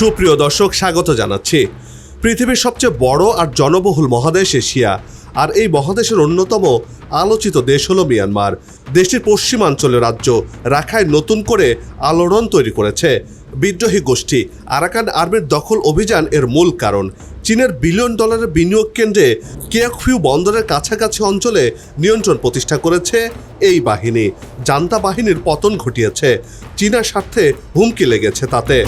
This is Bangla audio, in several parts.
সুপ্রিয় দর্শক, স্বাগত জানাচ্ছি। পৃথিবীর সবচেয়ে বড় আর জনবহুল মহাদেশ এশিয়া, আর এই মহাদেশের অন্যতম আলোচিত দেশ হলো মিয়ানমার। দেশটির পশ্চিমাঞ্চলের রাজ্য রাখায় নতুন করে আলোড়ন তৈরি করেছে। বিদ্রোহী গোষ্ঠী আরাকান আর্মির দখল অভিযান এর মূল কারণ। চীনের বিলিয়ন ডলারের বিনিয়োগ কেন্দ্রে কেয়াকফিউ বন্দরের কাছাকাছি অঞ্চলে নিয়ন্ত্রণ প্রতিষ্ঠা করেছে এই বাহিনী। জান্তা বাহিনীর পতন ঘটিয়েছে। চীনা স্বার্থে হুমকি লেগেছে তাতে।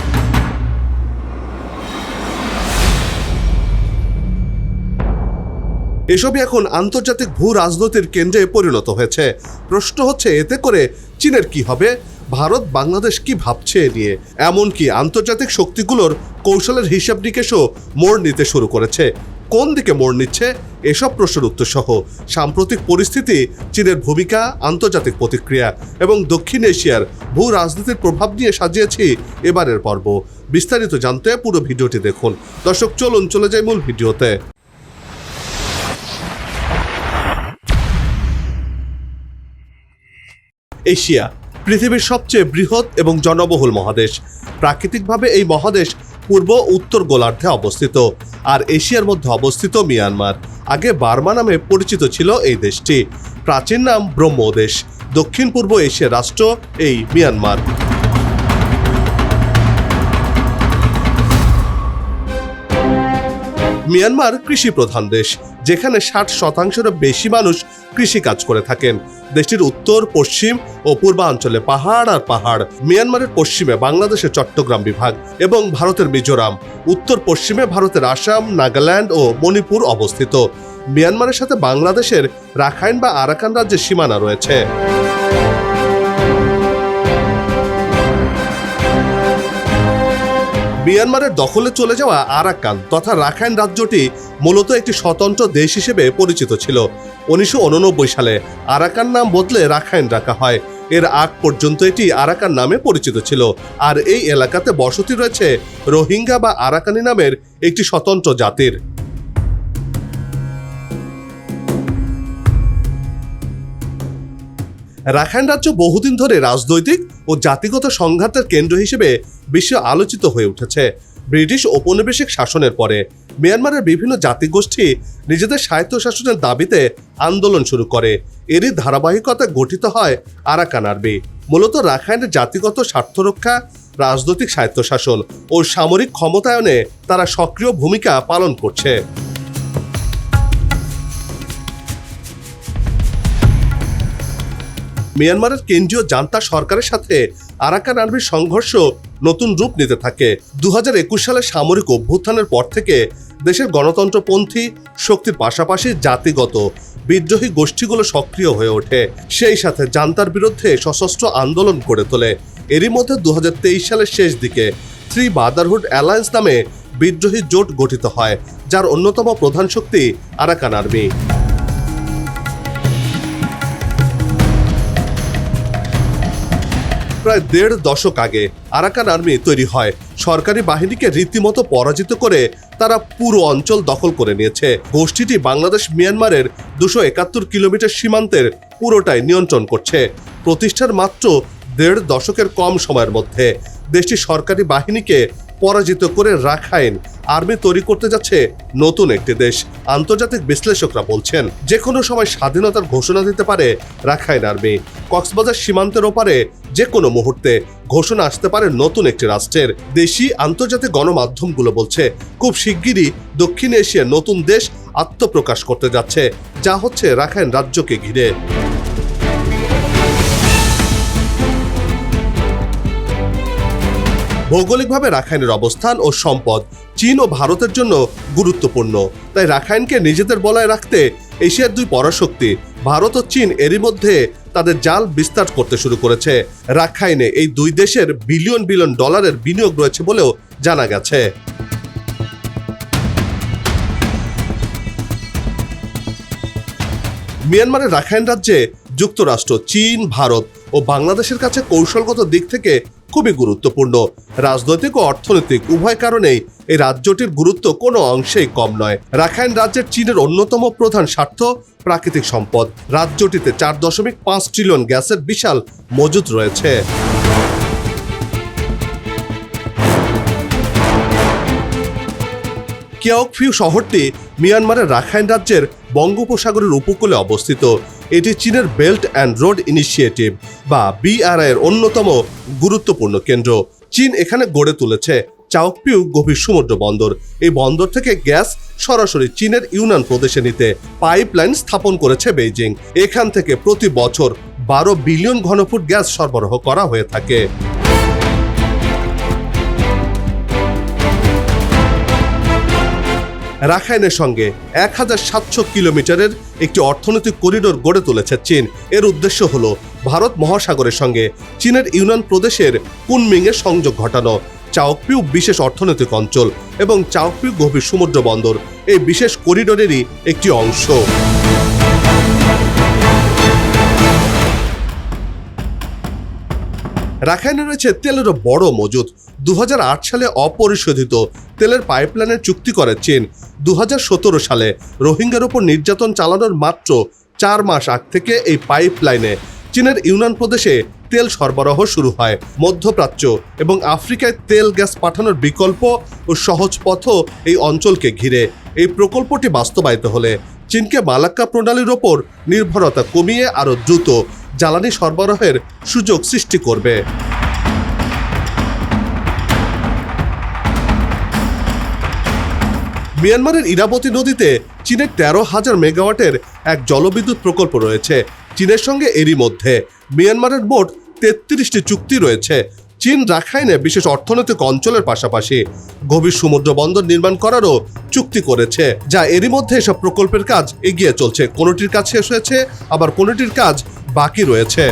এসবই এখন আন্তর্জাতিক ভূ রাজনৈতিক কেন্দ্রে পরিণত হয়েছে। প্রশ্ন হচ্ছে, এতে করে চীনের কি হবে? ভারত, বাংলাদেশ কি ভাবছে এ নিয়ে? এমনকি আন্তর্জাতিক শক্তিগুলোর কৌশলের হিসাব নিকেশও মোড় নিতে শুরু করেছে। কোন দিকে মোড় নিচ্ছে? এসব প্রশ্নের উত্তর সহ সাম্প্রতিক পরিস্থিতি, চীনের ভূমিকা, আন্তর্জাতিক প্রতিক্রিয়া এবং দক্ষিণ এশিয়ার ভূ রাজনীতির প্রভাব নিয়ে সাজিয়েছি এবারের পর্ব। বিস্তারিত জানতে পুরো ভিডিওটি দেখুন। দর্শক, চলুন চলে যাই মূল ভিডিওতে। এশিয়া, পৃথিবীর সবচেয়ে বৃহৎ এবং জনবহুল মহাদেশ। প্রাকৃতিকভাবে এই মহাদেশ পূর্ব উত্তর গোলার্ধে অবস্থিত, আর এশিয়ার মধ্যে অবস্থিত মিয়ানমার। আগে বার্মা নামে পরিচিত ছিল এই দেশটি। প্রাচীন নাম ব্রহ্মদেশ, দক্ষিণ পূর্ব এশিয়ার রাষ্ট্র এই মিয়ানমার। মিয়ানমার কৃষি প্রধান দেশ, যেখানে ষাট শতাংশেরও বেশি মানুষ কৃষি কাজ করে থাকেন। দেশটির উত্তর, পশ্চিম ও পূর্বাঞ্চলে পাহাড় আর পাহাড়, মিয়ানমারের পশ্চিমে বাংলাদেশের চট্টগ্রাম বিভাগ এবং ভারতের মিজোরাম, উত্তর পশ্চিমে ভারতের আসাম, নাগাল্যান্ড ও মণিপুর অবস্থিত। মিয়ানমারের সাথে বাংলাদেশের রাখাইন বা আরাকান রাজ্যের সীমানা রয়েছে। মিয়ানমারের দখলে চলে যাওয়া আরাকান তথা রাখাইন রাজ্যটি মূলত একটি স্বতন্ত্র দেশ হিসেবে পরিচিত ছিল। উনিশশো উননব্বই সালে আরাকান নাম বদলে রাখাইন রাখা হয়। এর আগ পর্যন্ত এটি আরাকান নামে পরিচিত ছিল। আর এই এলাকাতে বসতি রয়েছে রোহিঙ্গা বা আরাকানি নামের একটি স্বতন্ত্র জাতির। রাখাইন রাজ্য বহুদিন ধরে রাজনৈতিক ও জাতিগত সংঘাতের কেন্দ্র হিসেবে বিশ্বে আলোচিত হয়ে উঠেছে। ব্রিটিশ ঔপনিবেশিক শাসনের পরে মিয়ানমারের বিভিন্ন জাতিগোষ্ঠী নিজেদের স্বায়ত্তশাসনের দাবিতে আন্দোলন শুরু করে। এরই ধারাবাহিকতা গঠিত হয় আরাকান আরবি। মূলত রাখাইনের জাতিগত স্বার্থ রক্ষা, রাজনৈতিক স্বায়ত্তশাসন ও সামরিক ক্ষমতায়নে তারা সক্রিয় ভূমিকা পালন করছে। মিয়ানমারের কেন্দ্রীয় জান্তা সরকারের সাথে আরাকান আর্মির সংঘর্ষ নতুন রূপ নিতে থাকে। দু সালের সামরিক অভ্যুত্থানের পর থেকে দেশের গণতন্ত্রপন্থী শক্তির পাশাপাশি জাতিগত বিদ্রোহী গোষ্ঠীগুলো সক্রিয় হয়ে ওঠে। সেই সাথে জান্তার বিরুদ্ধে সশস্ত্র আন্দোলন গড়ে তোলে। এরই মধ্যে দু হাজার তেইশ সালের শেষ দিকে থ্রি বাদারহুড অ্যালায়েন্স নামে বিদ্রোহী জোট গঠিত হয়, যার অন্যতম প্রধান শক্তি আরাকান আর্মি। প্রায় দেড় দশক আগে আরাকান আর্মি তৈরি হয়। সরকারি বাহিনীকে রীতিমতো পরাজিত করে তারা পুরো অঞ্চল দখল করে নিয়েছে। গোষ্ঠীটি বাংলাদেশ মিয়ানমারের দুশো একাত্তর কিলোমিটার সীমান্তের পুরোটাই নিয়ন্ত্রণ করছে। প্রতিষ্ঠার মাত্র দেড় দশকের কম সময়ের মধ্যে দেশটি সরকারি বাহিনীকে পরাজিত করে রাখাইন আর্মি তৈরি করতে যাচ্ছে নতুন একটি দেশ, আন্তর্জাতিক বিশ্লেষকরা বলছেন। যে কোনো সময় স্বাধীনতার ঘোষণা দিতে পারে রাখাইন আর্মি। কক্সবাজার সীমান্তের ওপারে যে কোনো মুহূর্তে ঘোষণা আসতে পারে নতুন একটি রাষ্ট্রের। দেশি আন্তর্জাতিক গণমাধ্যমগুলো বলছে, খুব শিগগিরই দক্ষিণ এশিয়ার নতুন দেশ আত্মপ্রকাশ করতে যাচ্ছে, যা হচ্ছে রাখাইন রাজ্যকে ঘিরে। ভৌগোলিকভাবে রাখাইনের অবস্থান ও সম্পদ চীন ও ভারতের জন্য গুরুত্বপূর্ণ। তাই রাখাইনকে নিজেদের বলায় রাখতে এশিয়ার দুই পরাশক্তি, ভারত ও চীন এরই মধ্যে তাদের জাল বিস্তার করতে শুরু করেছে। রাখাইনে এই দুই দেশের বিলিয়ন বিলিয়ন ডলারের বিনিয়োগ রয়েছে বলেও জানা গেছে। মিয়ানমারের রাখাইন রাজ্যে যুক্তরাষ্ট্র, চীন, ভারত ও বাংলাদেশের কাছে কৌশলগত দিক থেকে খুবই গুরুত্বপূর্ণ। রাজনৈতিক ও অর্থনৈতিক উভয় কারণেই এই রাজ্যটির গুরুত্ব কোনো অংশেই কম নয়। রাখাইন রাজ্যের চীনের অন্যতম প্রধান স্বার্থ প্রাকৃতিক সম্পদ। রাজ্যটিতে চার দশমিক পাঁচ ট্রিলিয়ন গ্যাসের বিশাল মজুদ রয়েছে। কিয়াওকফিউ শহরটি মিয়ানমারের রাখাইন রাজ্যের বঙ্গোপসাগরের উপকূলে অবস্থিত। এটি চীনের বেল্ট অ্যান্ড রোড ইনিশিয়েটিভ বা বিআরআই এর অন্যতম গুরুত্বপূর্ণ কেন্দ্র। চীন এখানে গড়ে তুলেছে চাওকপিউ গভীর সমুদ্র বন্দর। এই বন্দর থেকে গ্যাস সরাসরি চীনের ইউনান প্রদেশে নিতে পাইপলাইন স্থাপন করেছে বেইজিং। এখান থেকে প্রতি বছর বারো বিলিয়ন ঘনফুট গ্যাস সরবরাহ করা হয়ে থাকে। রাখাইনের সঙ্গে এক হাজার সাতশো কিলোমিটারের একটি অর্থনৈতিক করিডোর গড়ে তুলেছে চীন। এর উদ্দেশ্য হল, ভারত মহাসাগরের সঙ্গে চীনের ইউনান প্রদেশের কুনমিংয়ের সংযোগ ঘটানো। চাওকপিউ বিশেষ অর্থনৈতিক অঞ্চল এবং চাওকপিউ গভীর সমুদ্র বন্দর এই বিশেষ করিডোরেরই একটি অংশ। রাখাইনে রয়েছে তেলেরও বড় মজুদ। দু হাজার আট সালে অপরিশোধিত তেলের পাইপলাইনের চুক্তি করে চীন। দু হাজার সতেরো সালে রোহিঙ্গার উপর নির্যাতন চালানোর মাত্র চার মাস আগ থেকে এই পাইপলাইনে চীনের ইউনান প্রদেশে তেল সরবরাহ শুরু হয়, মধ্যপ্রাচ্য এবং আফ্রিকায় তেল গ্যাস পাঠানোর বিকল্প ও সহজ পথও এই অঞ্চলকে ঘিরে। এই প্রকল্পটি বাস্তবায়িত হলে চীনকে মালাক্কা প্রণালীর ওপর নির্ভরতা কমিয়ে আরও দ্রুত জ্বালানি সরবরাহের সুযোগ সৃষ্টি করবে। মিয়ানমারের ইরাবতী নদীতে চীনের তেরো হাজার মেগাওয়াটের এক জলবিদ্যুৎ প্রকল্প রয়েছে। চীনের সঙ্গে এরই মধ্যে মিয়ানমারের মোট তেত্রিশটি চুক্তি রয়েছে। চীন রাখাইনে বিশেষ অর্থনৈতিক অঞ্চলের পাশাপাশি গভীর সমুদ্র বন্দর নির্মাণ করারও চুক্তি করেছে, যা এরই মধ্যে এসব প্রকল্পের কাজ এগিয়ে চলছে। কোনোটির কাজ শেষ হয়েছে, আবার কোনোটির কাজ বাকি রয়েছে?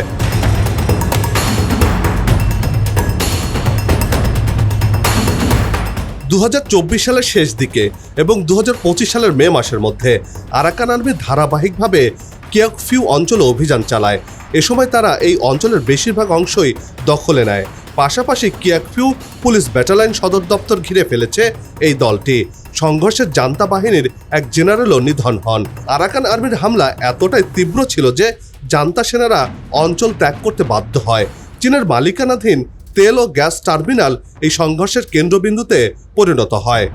দু হাজার চব্বিশ সালের শেষ দিকে এবং দু হাজার পঁচিশ সালের মে মাসের মধ্যে আরাকান আর্মি ধারাবাহিকভাবে কিয়াকফিউ অঞ্চলে অভিযান চালায়। এ সময় তারা এই অঞ্চলের বেশিরভাগ অংশই দখলে নেয়। পাশাপাশি কিয়াকফিউ পুলিশ ব্যাটালিয়ন সদর দপ্তর ঘিরে ফেলেছে এই দলটি। সংঘর্ষের জান্তা বাহিনীর এক জেনারেলও নিধন হন। আরাকান আর্মির হামলা এতটাই তীব্র ছিল যে জান্তা সেনারা অঞ্চল ত্যাগ করতে বাধ্য হয়। চীনের মালিকানাধীন তেল ও গ্যাস টার্মিনাল এই সংঘর্ষের কেন্দ্রবিন্দুতে পরিণত হয়।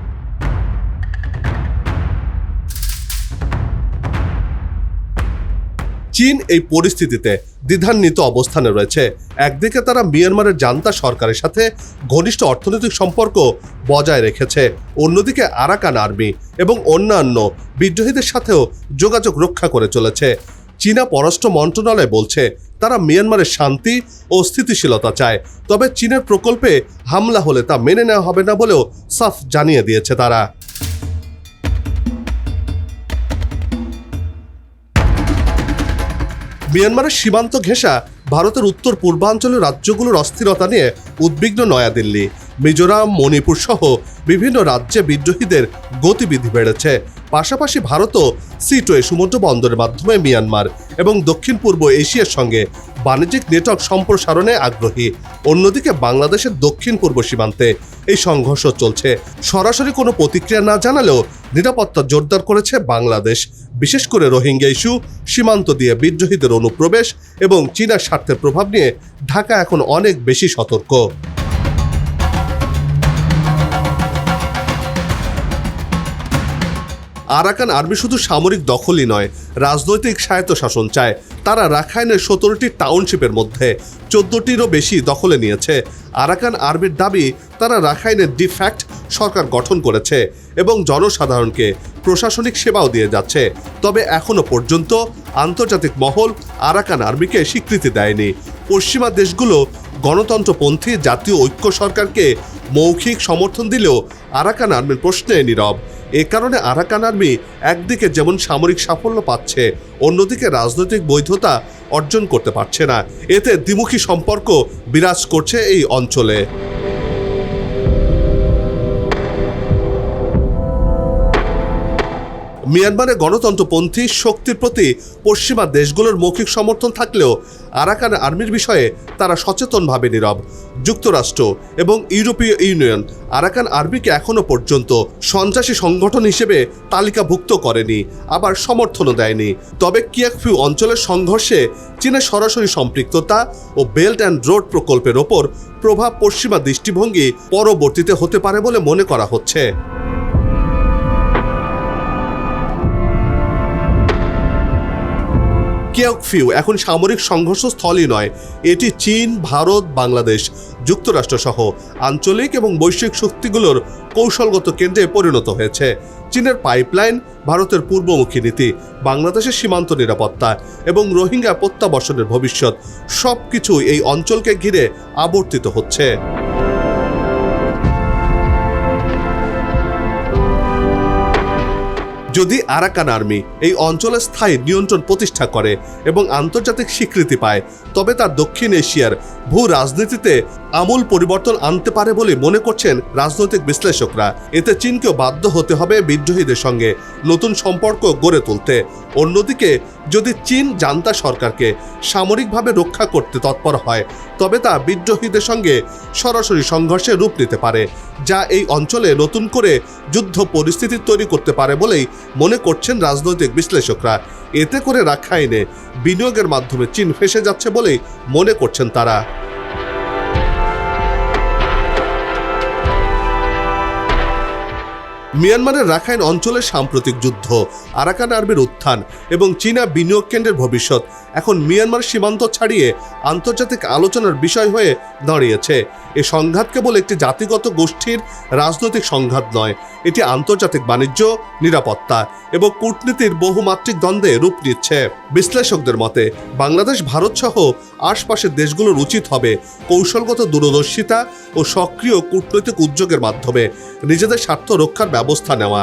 চীন এই পরিস্থিতিতে দ্বিধান্বিত অবস্থানে রয়েছে। একদিকে তারা মিয়ানমারের জান্তা সরকারের সাথে ঘনিষ্ঠ অর্থনৈতিক সম্পর্ক বজায় রেখেছে, অন্যদিকে আরাকান আর্মি এবং অন্যান্য বিদ্রোহীদের সাথেও যোগাযোগ রক্ষা করে চলেছে। চীনা পররাষ্ট্র মন্ত্রণালয় বলছে, তারা মিয়ানমারের শান্তি ও স্থিতিশীলতা চায়, তবে চীনের প্রকল্পে হামলা হলে তা মেনে নেওয়া হবে না বলেও সাফ জানিয়ে দিয়েছে তারা। মিয়ানমারের সীমান্ত ঘেঁষা ভারতের উত্তর পূর্বাঞ্চলের রাজ্যগুলোর অস্থিরতা নিয়ে উদ্বিগ্ন নয়াদিল্লি। মিজোরাম, মণিপুর সহ বিভিন্ন রাজ্যে বিদ্রোহীদের গতিবিধি বেড়েছে। পাশাপাশি ভারতও সিটোয়ে সমুদ্র বন্দরের মাধ্যমে মিয়ানমার এবং দক্ষিণ পূর্ব এশিয়ার সঙ্গে বাণিজ্যিক নেটওয়ার্ক সম্প্রসারণে আগ্রহী। অন্যদিকে বাংলাদেশের দক্ষিণ পূর্ব সীমান্তে এই সংঘর্ষ চলছে। সরাসরি কোনো প্রতিক্রিয়া না জানালেও নিরাপত্তা জোরদার করেছে বাংলাদেশ। বিশেষ করে রোহিঙ্গা ইস্যু, সীমান্ত দিয়ে বিদ্রোহীদের অনুপ্রবেশ এবং চীনা স্বার্থের প্রভাব নিয়ে ঢাকা এখন অনেক বেশি সতর্ক। আরাকান আর্মি শুধু সামরিক দখলই নয়, রাজনৈতিক স্বায়ত্তশাসন চায়। তারা রাখাইনের সতেরোটি টাউনশিপের মধ্যে চোদ্দটিরও বেশি দখলে নিয়েছে। আরাকান আর্মির দাবি, তারা রাখাইনের ডিফ্যাক্ট সরকার গঠন করেছে এবং জনসাধারণকে প্রশাসনিক সেবাও দিয়ে যাচ্ছে। তবে এখনও পর্যন্ত আন্তর্জাতিক মহল আরাকান আর্মিকে স্বীকৃতি দেয়নি। পশ্চিমা দেশগুলো গণতন্ত্রপন্থী জাতীয় ঐক্য সরকারকে মৌখিক সমর্থন দিলেও আরাকান আর্মির প্রশ্নে নীরব। এ কারণে আরাকান আর্মি একদিকে যেমন সামরিক সাফল্য পাচ্ছে, অন্যদিকে রাজনৈতিক বৈধতা অর্জন করতে পারছে না। এতে দ্বিমুখী সম্পর্ক বিরাজ করছে এই অঞ্চলে। মিয়ানমারে গণতন্ত্রপন্থী শক্তির প্রতি পশ্চিমা দেশগুলোর মৌখিক সমর্থন থাকলেও আরাকান আর্মির বিষয়ে তারা সচেতনভাবে নীরব। যুক্তরাষ্ট্র এবং ইউরোপীয় ইউনিয়ন আরাকান আর্মিকে এখনও পর্যন্ত সন্ত্রাসী সংগঠন হিসেবে তালিকাভুক্ত করেনি, আবার সমর্থনও দেয়নি। তবে কিয়াকফিউ অঞ্চলের সংঘর্ষে চীনের সরাসরি সম্পৃক্ততা ও বেল্ট অ্যান্ড রোড প্রকল্পের ওপর প্রভাব পশ্চিমা দৃষ্টিভঙ্গি পরবর্তীতে হতে পারে বলে মনে করা হচ্ছে। কিয়কফিউ এখন সামরিক সংঘর্ষ স্থলই নয়, এটি চীন, ভারত, বাংলাদেশ যুক্তরাষ্ট্র সহ আঞ্চলিক এবং বৈশ্বিক শক্তিগুলোর কৌশলগত কেন্দ্রে পরিণত হয়েছে। চীনের পাইপলাইন ভারতের পূর্বমুখী নীতি, বাংলাদেশের সীমান্ত নিরাপত্তা এবং রোহিঙ্গা প্রত্যাবর্ষণের ভবিষ্যৎ সব কিছু এই অঞ্চলকে ঘিরে আবর্তিত হচ্ছে। যদি আরাকান আর্মি এই অঞ্চলে স্থায়ী নিয়ন্ত্রণ প্রতিষ্ঠা করে এবং আন্তর্জাতিক স্বীকৃতি পায়, তবে তার দক্ষিণ এশিয়ার ভূ রাজনীতিতে আমূল পরিবর্তন আনতে পারে বলে মনে করছেন রাজনৈতিক বিশ্লেষকরা। এতে চীনকেও বাধ্য হতে হবে বিদ্রোহীদের সঙ্গে নতুন সম্পর্ক গড়ে তুলতে। অন্যদিকে, যদি চীন জান্তা সরকারকে সামরিকভাবে রক্ষা করতে তৎপর হয়, তবে তা বিদ্রোহীদের সঙ্গে সরাসরি সংঘর্ষে রূপ নিতে পারে, যা এই অঞ্চলে নতুন করে যুদ্ধ পরিস্থিতি তৈরি করতে পারে বলেই মনে করছেন রাজনৈতিক বিশ্লেষকরা। এতে করে রাখাইনে বিনিয়োগের মাধ্যমে চীন ফেসে যাচ্ছে বলেই মনে করছেন তারা। মিয়ানমারের রাখাইন অঞ্চলের সাম্প্রতিক যুদ্ধ, আরাকান আর্মির উত্থান এবং চীনা বিনিয়োগ কেন্দ্রের ভবিষ্যৎ এখন মিয়ানমার সীমান্ত ছাড়িয়ে আন্তর্জাতিক আলোচনার বিষয় হয়ে দাঁড়িয়েছে। এ সংঘাত কেবল একটি জাতিগত গোষ্ঠীর রাজনৈতিক সংঘাত নয়, এটি আন্তর্জাতিক বাণিজ্য, নিরাপত্তা এবং কূটনীতির বহুমাত্রিক দ্বন্দ্বে রূপ নিচ্ছে। বিশ্লেষকদের মতে, বাংলাদেশ, ভারত সহ আশপাশের দেশগুলোর উচিত হবে কৌশলগত দূরদর্শিতা ও সক্রিয় কূটনৈতিক উদ্যোগের মাধ্যমে নিজেদের স্বার্থ রক্ষার ব্যবস্থা নেওয়া।